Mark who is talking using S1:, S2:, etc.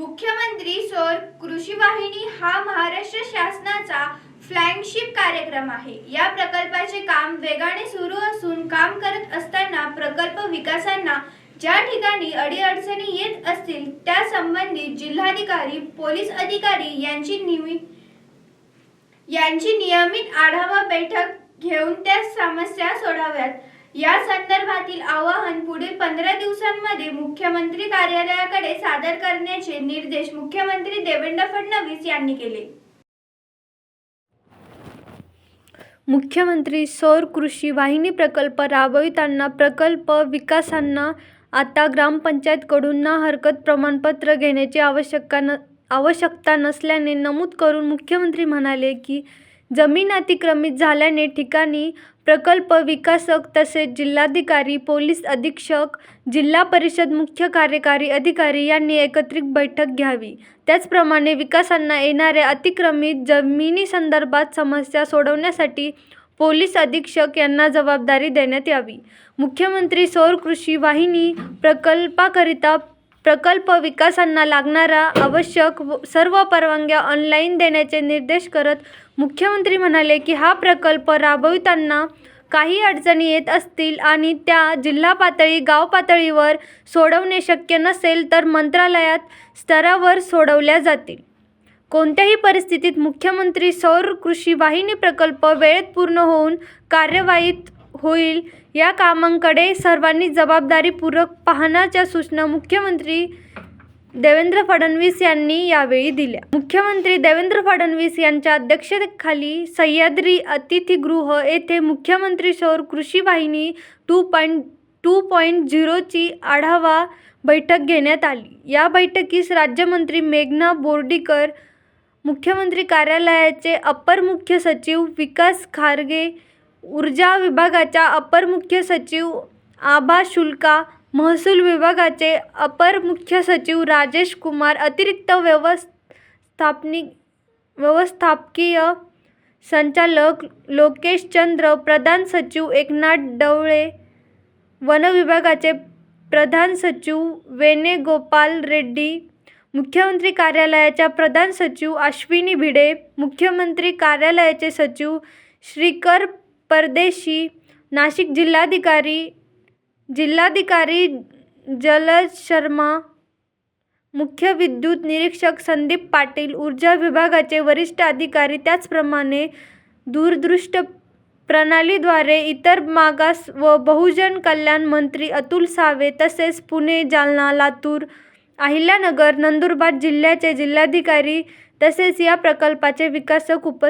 S1: मुख्यमंत्री सौर कृषी वाहिनी हा महाराष्ट्र शासनाचा फ्लॅगशिप कार्यक्रम आहे. या प्रकल्पाचे काम वेगाने सुरू असून काम करत असताना प्रकल्प विकासांना ज्या ठिकाणी अडीअडचणी येत असतील त्या संबंधित जिल्हाधिकारी पोलीस अधिकारी यांची नियमित यांची नियमित आढावा बैठक घेऊन त्या समस्या सोडाव्यात या संदर्भातील आवाहन पुढील पंधरा दिवसांमध्ये मुख्यमंत्री कार्यालयाकडे सादर करण्याचे निर्देश मुख्यमंत्री देवेंद्र फडणवीस यांनी केले.
S2: मुख्यमंत्री सौर कृषी वाहिनी प्रकल्प राबविताना प्रकल्प विकासांना आता ग्रामपंचायतकडून ना हरकत प्रमाणपत्र घेण्याची आवश्यकता न आवश्यकता नसल्याने नमूद करून मुख्यमंत्री म्हणाले की जमीन अतिक्रमित झाल्याने ठिकाणी प्रकल्प विकासक तसेच जिल्हाधिकारी पोलीस अधीक्षक जिल्हा परिषद मुख्य कार्यकारी अधिकारी यांनी एकत्रित बैठक घ्यावी. त्याचप्रमाणे विकासांना येणाऱ्या अतिक्रमित जमिनीसंदर्भात समस्या सोडवण्यासाठी पोलीस अधीक्षक यांना जबाबदारी देण्यात यावी. मुख्यमंत्री सौर कृषी वाहिनी प्रकल्पाकरिता प्रकल्प विकासांना लागणारा आवश्यक व- सर्व परवानग्या ऑनलाईन देण्याचे निर्देश करत मुख्यमंत्री म्हणाले की हा प्रकल्प राबविताना काही अडचणी येत असतील आणि त्या जिल्हा पातळी गाव पातळीवर सोडवणे शक्य नसेल तर मंत्रालयात स्तरावर सोडवल्या जातील. कोणत्याही परिस्थितीत मुख्यमंत्री सौर कृषी वाहिनी प्रकल्प वेळेत पूर्ण होऊन कार्यवाहीत होईल. या कामांकडे सर्वांनी जबाबदारीपूर्वक पाहण्याच्या सूचना मुख्यमंत्री देवेंद्र फडणवीस यांनी यावेळी दिल्या. मुख्यमंत्री देवेंद्र फडणवीस यांच्या अध्यक्षतेखाली सह्याद्री अतिथीगृह येथे मुख्यमंत्री सौर कृषी वाहिनी टू पॉईंट टू पॉईंट झिरोची आढावा बैठक घेण्यात आली. या बैठकीस राज्यमंत्री मेघना बोर्डीकर मुख्यमंत्री कार्यालयाचे अपर मुख्य सचिव विकास खारगे ऊर्जा विभागाच्या अपर मुख्य सचिव आभा शुल्का महसूल विभागाचे अपर मुख्य सचिव राजेश कुमार अतिरिक्त व्यवस्थापनिक व्यवस्थापकीय संचालक लोकेश चंद्र प्रधान सचिव एकनाथ डवळे वन विभागाचे प्रधान सचिव वेणेगोपाल रेड्डी मुख्यमंत्री कार्यालयाच्या प्रधान सचिव अश्विनी भिडे मुख्यमंत्री कार्यालयाचे सचिव श्रीकर परदेशी नाशिक जिल्हाधिकारी जिल्हाधिकारी जलज शर्मा मुख्य विद्युत निरीक्षक संदीप पाटील ऊर्जा विभागाचे वरिष्ठ अधिकारी त्याचप्रमाणे दूरदृष्ट प्रणालीद्वारे इतर मागास व बहुजन कल्याण मंत्री अतुल सावे तसेच पुणे जालना लातूर अहिल्यानगर नंदुरबार जिल्ह्याचे जिल्हाधिकारी तसेच या प्रकल्पाचे विकासक उपस्थित